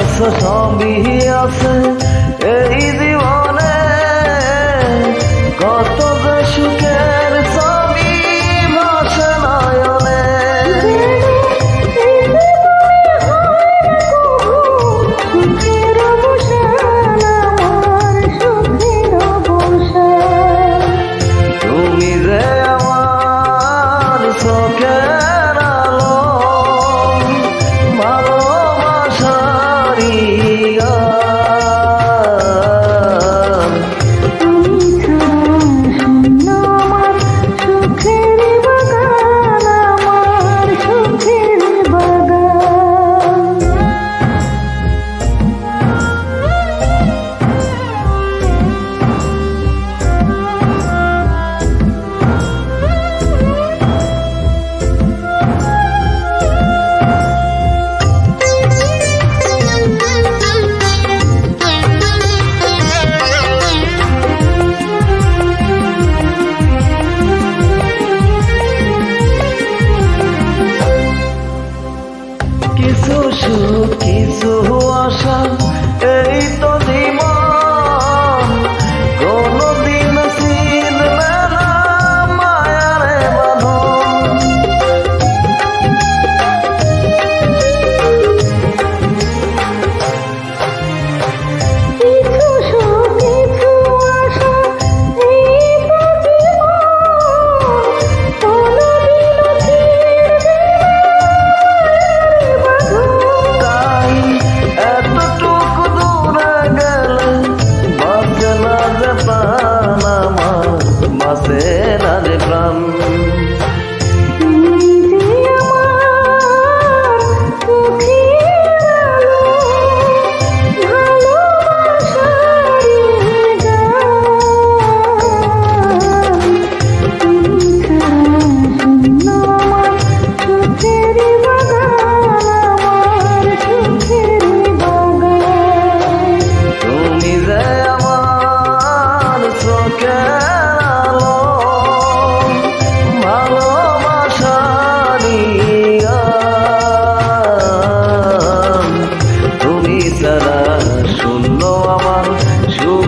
আছে সবই আছে এই কিছু সুখ কিছু আশা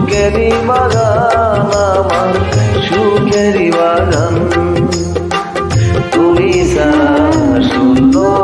সুখেরি বাগান আমার সুখেরি বাগান। তুমি সারা সুন্দর